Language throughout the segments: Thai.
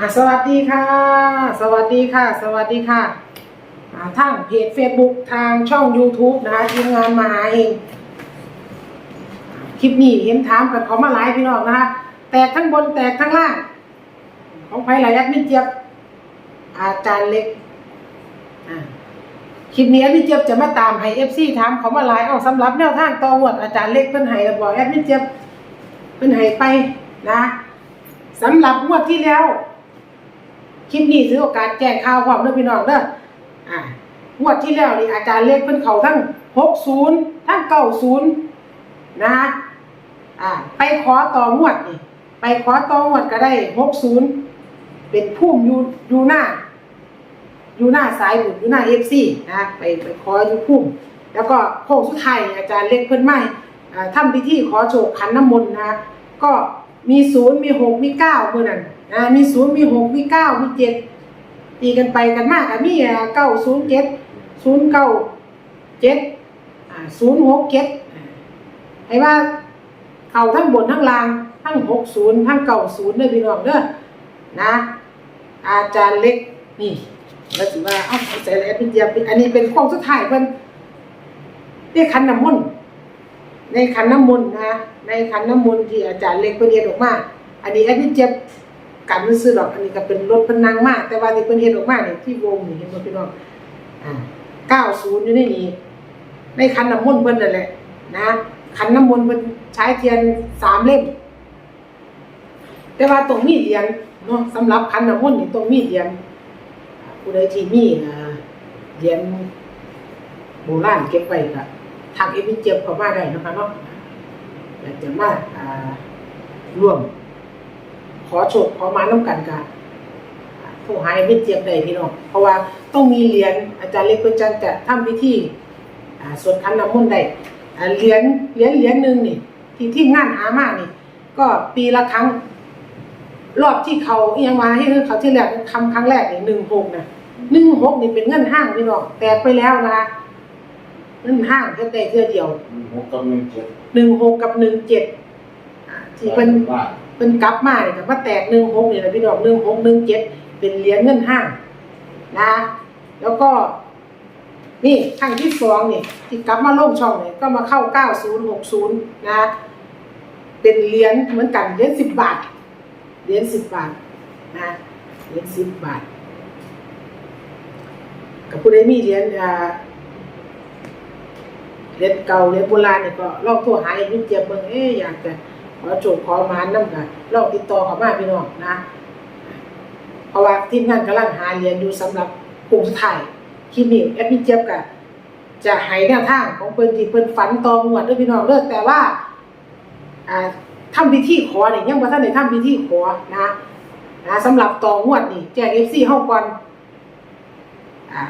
อะสวัสดีค่ะ สวัสดีค่ะ สวัสดีค่ะอ่าทางเพจ Facebook ทางช่อง YouTube นะคะทีมงานมาหาเองคลิปนี้เห็นถามกันเขามาหลายพี่น้องนะคะ แตกทั้งบนแตกทั้งล่าง ของไผ่หลายยัดมิเจี๊ยบ อาจารย์เล็กอ่าคลิปนี้แอดมิเจี๊ยบจะมาตามให้เอฟซีถามเขามาหลายเอาสำหรับแนวทางต่อหวดอาจารย์เล็กเพิ่นให้บอกแอดมิเจี๊ยบเพิ่นให้ไปนะสำหรับงวดที่แล้ว คลิปนี้ถือโอกาสแจ้งข่าวความเด้อพี่น้องเด้ออ่างวดที่แล้วนี่อาจารย์เล็กเพิ่นเขาทั้งหกศูนย์ทั้งเก้าศูนย์นะฮะอ่าไปขอต่องวดนี่ไปขอต่องวดก็ได้หกศูนย์เป็นพุ่มอยู่อยู่หน้าอยู่หน้าสายบุญอยู่หน้าเอฟซีนะไปไปขออยู่พุ่มแล้วก็โค้งสุดท้ายอาจารย์เล็กเพิ่นไม่ทำพิธีขอโชคขันน้ำมนต์นะก็มีศูนย์มีหกมีเก้าเมื่อนั้น นะมีศูนย์มีหกมีเก้ามีเจ็ดตีกันไปกันมากอะมีเก้าศูนย์เจ็ดศูนย์เก้าเจ็ดศูนย์หกเจ็ดให้ว่าเขาทั้งบนทั้งล่างทั้งหกศูนย์ทั้งเก้าศูนย์เลยพี่น้องเด้อนะ อาจารย์เล็กนี่แล้วถือว่าเอ้าใส่อะไรเป็นเดียบอันนี้เป็นข้องสุดท้ายเพิ่นได้ขันน้ำมนต์ในขันน้ำมนต์นะในขันน้ำมนต์ที่อาจารย์เล็กเพิ่นเดออกมา อันนี้อันนี้เจ็บ กันไม่ซื้อหรอกอันนี้ก็เป็นรถพนังมาก แต่ว่าที่เพิ่นเฮ็ดออกมาเนี่ยที่วงนี่เห็นบ่พี่น้องอ่า90อยู่ในนี้ในขันน้ำมนต์เพิ่นนั่นแหละนะขันน้ำมนต์เพิ่นใช้เทียนสามเล่ม แต่ว่าตรงมีเหรียญเนาะสำหรับขันน้ำมนต์นี่ตรงมีเหรียญผู้ใดที่มีเหรียญโบราณเก็บไว้ก็ทางเอพิเจียบเข้ามาได้นะคะเนาะอยากจะมาอ่าร่วม ขอโชคขอมาน้ำกันกันโทรหาเอพิเจียบได้พี่น้อง เพราะว่าต้องมีเหรียญอาจารย์เล็กเพิ่นจันจะทำพิธีอ่าสวดขันน้ำมนต์ได้อ่าเหรียญเหรียญเหรียญหนึ่งนี่ ที่ที่งานหามานี่ ก็ปีละครั้ง รอบที่เขาเอียงมาให้เขาที่แรกคำครั้งแรกนี่หนึ่งหกนะหนึ่งหกนี่เป็นเงินห้างพี่น้องแตกไปแล้วนะคะเงินห้างแค่แต่เทื่อเดียวหกกับหนึ่งเจ็ดหนึ่งหกกับหนึ่งเจ็ดที่เป็นว่า เป็นกลับมาเนี่ยแต่ว่าแตกหนึ่งหกเนี่แหละพี่น้องหนึ่งหกหนึ่งเจ็ดเป็นเหรียญเงินห้างนะ แล้วก็ นี่ครั้งที่สองเนี่ยที่กลับมาลงช่องเนี่ยก็มาเข้าเก้าศูนย์หกศูนย์นะ เป็นเหรียญเหมือนกันเหรียญสิบบาทเหรียญสิบบาทนะเหรียญสิบบาท กับผู้ใดมีเหรียญอ่าเหรียญเก่าเหรียญโบราณเนี่ยก็ลองโทรหาเอ็มวิเจียบเบิ่งเอ๊อยากจะ ขอโจกขอมานน้ำกันลองติดต่อเข้ามาพี่น้องนะ เพราะว่าทีมงานกำลังหาเรียญอยู่สำหรับกลุ่มสุดท้ายคลิปนี้แอดมินเจี๊ยบก็จะให้แนวทางของเพิ่นที่เพิ่นฝันตองวดด้อพี่น้องเด้อแต่ว่าอ่าทำพิธีขอเนี่ยยังบ่ทันได้ทำพิธีขอนะนะสำหรับตองวดนี่แจ้ง FC เฮาก่อนอ่า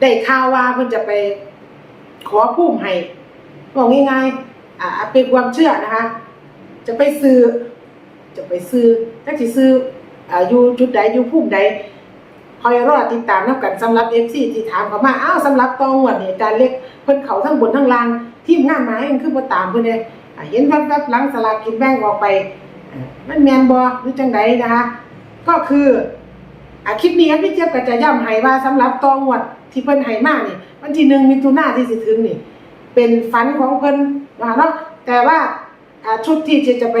ได้ข่าวว่าเพิ่นจะไปขอภูมิให้บอกง่ายๆ อ่าเป็นความเชื่อนะคะ จะไปซื้อ จะไปซื้อจักสิซื้ออ่าอยู่จุดใดอยู่ภูมิใดคอยรอติดตามนํกันสำหรับ FC ที่ถามเข้ามาอ้าวสำหรับตองวดนี่อาจารเล็กเพิ่นเขาทั้งบนทั้งล่างทีมงานมาให้มันคือบ่ตามเพิ่นเด้อ่าเห็นแวบๆหลังสลากกินแบ่งออกไปมันแมนบอหรือจังใดนะคะ ก็คืออ่าคลิปนี้พี่เจี๊ยบก็จะย้ำให้ว่าสำหรับตองวดที่เพิ่นให้มากนี่วันที่หนึ่งมิถุนาที่สิถึงนี่ เป็นฝันของเพิ่น นะคะเนาะแต่ว่าชุดที่จะจะไป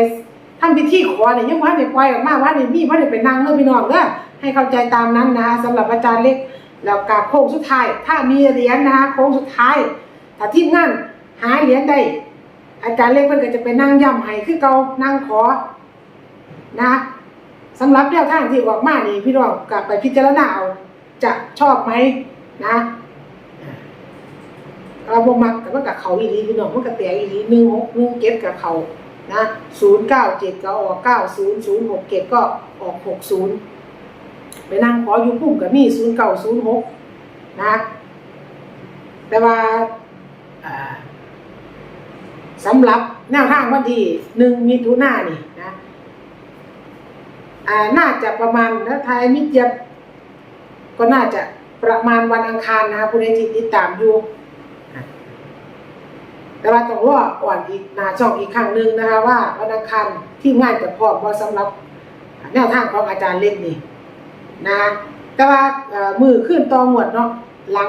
ทำพิธีขอเนี่ยยังว่าเนี่ยปล่อยออกมาว่าเนี่ยมีว่าเนี่ยไปนั่งเด้อพี่น้องเด้อให้เข้าใจตามนั้นนะคะสำหรับอาจารย์เล็กแล้วกับโค้งสุดท้าย ถ้ามีเหรียญนะคะโค้งสุดท้ายถ้าทีมงานหาเหรียญได้ อาจารย์เล็กเพิ่อนก็จะไปนั่งย่ำให้คือเกานั่งขอนะสำหรับแนวทางที่ออกมานี่พี่น้องกลับไปพิจารณาเอาจะชอบไหมนะ เราบ่มักแต่ว่ากับเขาอีหลีพี่น้องมันก็แตกอีหลีหนึ่งหกหนึ่งเจ็ดกับเขานะศูนย์เก้าเจ็ดก็ออกเก้าศูนย์ศูนย์หกเจ็ดก็ออกหกศูนย์ไปนั่งขออยู่พุ่มกับมีศูนย์เก้าศูนย์หกนะ แต่ว่าสำหรับแนวทางวันที่หนึ่งมิถุนายนนี่นะอ่าน่าจะประมาณนะไทยมิจยก็น่าจะประมาณวันอังคารนะผู้ใดที่ติดตามอยู่ แต่ว่าต้องรอก่อนอีกนาช่องอีกครั้งหนึ่งนะคะว่าวันอังคารที่ง่ายจะพร้อมพอสำหรับแนวทางของอาจารย์เล็กนี่นะแต่ว่ามือขึ้นตองหวดเนาะหลัง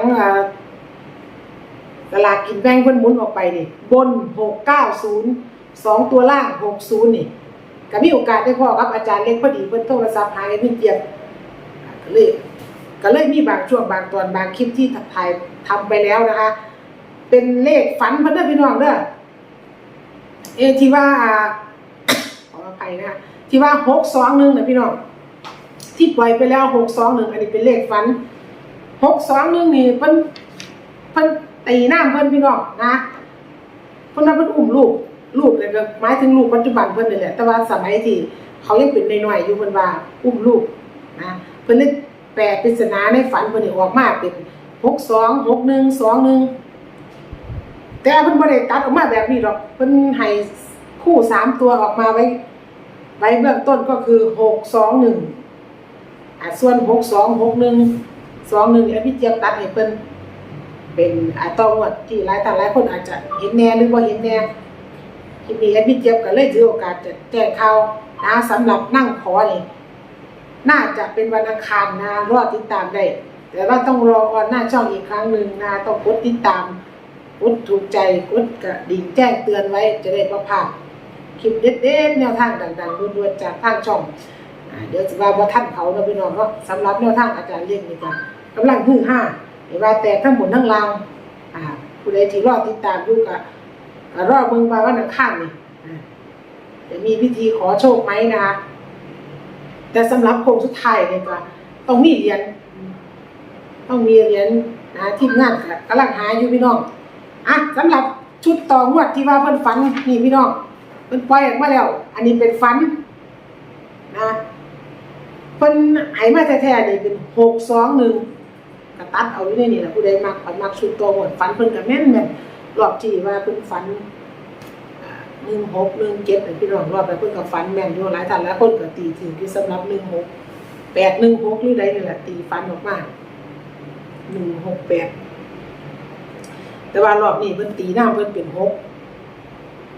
ตลาดกินแบงเพิ่นหมุนออกไปนี่บนหกเก้าศูนย์สองตัวล่างหกศูนย์นี่ก็มีโอกาสได้พ่อกับอาจารย์เล็กพอดีเพิ่นโทรศัพท์หาเอ็มเจียบก็เลยก็เลยมีบางช่วงบางตอนบางคลิปที่ถ่ายทำไปแล้วนะคะ เป็นเลขฝันพิ่นเด้อพี่น้องเด้อเอที่ว่าอ่าขออภัยนะที่ว่าหกสองหนึ่งนะพี่น้องที่ปล่อยไปแล้วหกสองหนึ่งอันนี้เป็นเลขฝันหกสองหนึ่งนี่เพิ่นเพิ่นตีหน้าเพิ่นพี่น้องนะเพิ่นว่าเพิ่นอุ้มลูกลูกเนี่ยก็หมายถึงลูกปัจจุบันเพิ่นนี่แหละแต่ว่าสมัยที่เขายังเป็นน้อยๆอยู่เพิ่นว่าอุ้มลูกนะเพิ่นเลยแปลปริศนาในฝันเพิ่นนี่ออกมาเป็นหกสองหกหนึ่งสองหนึ่ง แต่เพิ่นบ่ได้ตัดออกมาแบบนี้หรอกเพิ่นให้คู่สามตัวออกมาไว้ ไว้เบื้องต้นก็คือหกสองหนึ่งอ่าส่วนหกสองหกหนึ่งสองหนึ่งพี่เจี๊ยบตัดให้เพิ่นเป็นอาต้องวดที่หลายต่างหลายคนอาจจะเห็นแน่หรือว่าเห็นแน่คลิปนี้แอดพี่เจี๊ยบก็เลยถือโอกาสจะแจ้งข่าวนะสำหรับนั่งขอนี่น่าจะเป็นวันอังคารนะรอติดตามได้ แต่ว่าต้องรอออนหน้าช่องอีกครั้งหนึ่งนะต้องกดติดตาม กดถูกใจกดกระดิ่งแจ้งเตือนไว้จะได้ประพาดคลิปเด็ดๆแนวทางต่างๆรวนๆจากทางช่องเดี๋ยวจะว่าบ่ท่านเขาเนาะพี่น้องเนาะสำหรับแนวทางอาจารย์เลี้ยงนี่ก็กำลังฮือห้าเห็นว่าแต่ทั้งหมดทั้งรางผู้ใดที่รอติดตามอยู่ก็ก็รอเบิ่งว่าวันอังคารนี่จะมีพิธีขอโชคไหมนะคะแต่สำหรับโค้งสุดท้ายเนี่ยก็ต้องมีเหรียญต้องมีเหรียญนะทีมงานก็กำลังหาอยู่พี่น้อง อะสำหรับชุดต่องวดที่ว่าเพิ่นฝันนี่พี่น้องมันปล่อยออกมาแล้ว อันนี้เป็นฟันนะเพิ่นไหมาแท้ๆนี่เป็นหกสองหนึ่งกระตัดเอาอยู่ในนี่แหละผู้ใดมักฝันมักชุดโตหมดฟันเพิ่นกับแม่นแม่นรอบที่ว่าเพิ่นฝันหนึ่งหกหนึ่งเจ็ดพี่น้องรอบไปเพิ่นกับฝันแม่นอยู่หลายท่านหลายคนก็ตีถึงที่สำหรับหนึ่งหกแปดหนึ่งหกหรือใดนี่แหละตีฟันออกมาหนึ่งหกแปด แต่ว่ารอบนี้เพิ่นตีหน้าเพิ่นเป็นหก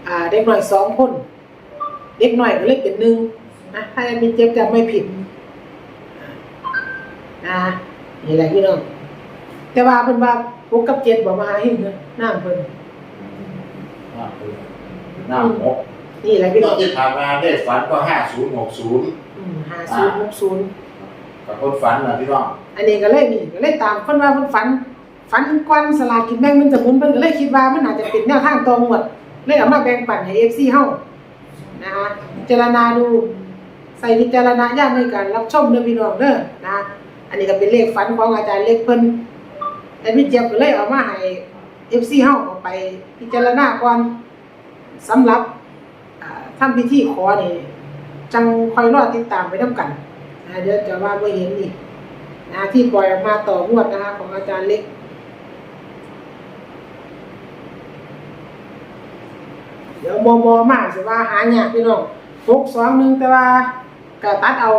อ่าเด็กหน่อยสองคนเด็กหน่อยก็เลยเป็นหนึ่งนะถ้ามีเจ็บจำไม่ผิดนะนี่แหละพี่น้องแต่ว่าเพิ่นว่าพวกกับเจ็ดบอกมาหาหิ้งเนอะน้ำเพิ่นหน้าหกนี่แหละที่พี่น้องที่ผ่านมาได้ฝันก็ห้าศูนย์หกศูนย์ห้าศูนย์หกศูนย์กับคนฝันนะพี่น้องอันนี้ก็เลยนี่ก็เลยตามเพิ่นว่าเพิ่นฝัน ฝันกวนสลากกินแบ่งมันจะหมุนเพิ่นก็เลยคิดว่ามันอาจจะเป็นแนวทางตรงหมดเลยเอามาแบ่งปันให้ FC เฮานะคะพิจารณาดูใส่วิจารณญาณในการรับชมเด้อพี่น้องเด้อนะอันนี้ก็เป็นเลขฝันของอาจารย์เล็กเพิ่นแต่พี่เจี๊ยบก็เลยเอามาให้ FC เฮาเอาไปพิจารณาก่อนสำหรับอ่าทำพิธีขอนี่จังคอยรอติดตามไปนํกันนะเดี๋ยวจะว่าบ่เห็นอีกนะที่ปล่อยออกมาต่องวดนะคะของอาจารย์เล็ก เดี๋ยวมอมอมาสิว่าหายากพี่น้องหกสองหนึ่งแต่ว่าก็ตัดเอา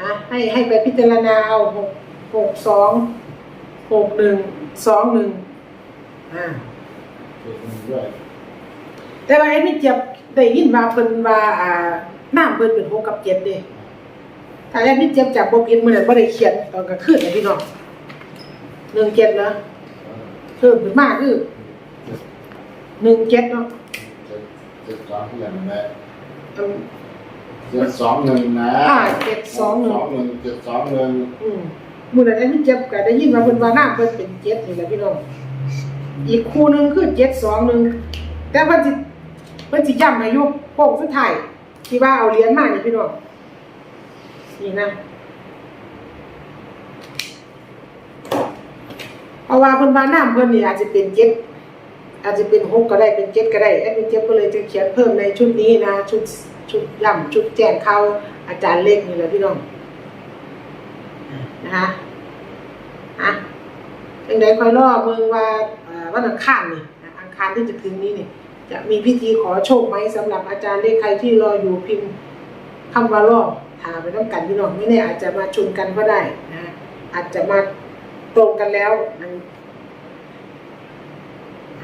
อะให้ให้ไปพิจารณาเอาหกหกสองหกหนึ่งสองหนึ่งอ่าแต่ว่าไอ้นี่เจ็บได้ยินว่าเพิ่นว่าอ่าหน้ำเพิ่นเป็นหกกับเจ็ดเด้ถ้าไอ้นี่เจ็บจากบ่ผิดมื้อนั้นบ่ได้เขียนตอนกลางคืนนะพี่น้องหนึ่งเจ็ดเนาะเพิ่มขึ้นมากคือหนึ่งเจ็ดเนาะ จ็ดสองเดือนแหละอืม เจ็ดสองหนึ่งนะอ่าเจ็ดสองหนึ่ง สองหนึ่งเจ็ดสองหนึ่งอืมมื้อนั้นไอ้นี่เจ็บก็ได้ยินว่าเพิ่นว่าน้ำเพิ่นเป็นเจ็ดนี่แหละพี่น้องอีกคู่หนึงคือเจ็ดสองหนึ่งแต่เพิ่นสิเพิ่นสิย้ำให้อยู่โค้งสุดท้ายที่ว่าเอาเหรียญมานี่พี่น้องนี่นะเพราะว่าเพิ่นว่าน้ำเพิ่นนี่อาจจะเป็นเจ็ด อาจจะเป็นหกก็ได้เป็นเจ็ดก็ได้แอดมินเจ็บก็เลยจะเขียนเพิ่มในชุดนี้นะ ชุดชุดย่ำชุดแจ้งข่าวอาจารย์เล็กนี่แหละพี่น้องนะคะอะยังไงคอยรอเมืองว่าเอ่อวันอังคารนี่นะอังคารที่จะถึงนี้นี่จะมีพิธีขอโชคไหมสำหรับอาจารย์เล็กใครที่รออยู่พิมพ์คำว่ารอถาไปต้องกันพี่น้องไม่แน่อาจจะมาชนกันก็ได้นะอาจจะมาตรงกันแล้วนะ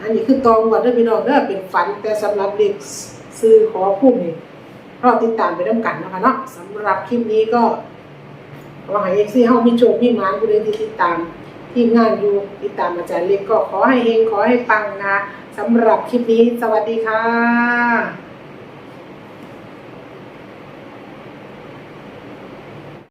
อันนี้คือตองวัดเด้อพี่น้องเด้อเป็นฝันแต่สำหรับเด็กซื้อขอพุ่มนี่รอติดตามไปด้วยกันนะคะเนาะสำหรับคลิปนี้ก็ขอให้เอ็กซี่เฮามีโชคมีหมานผู้ใดที่ติดตามทีมงานอยู่ติดตามอาจารย์เล็กก็ขอให้เฮงขอให้ปังนะสำหรับคลิปนี้สวัสดีค่ะ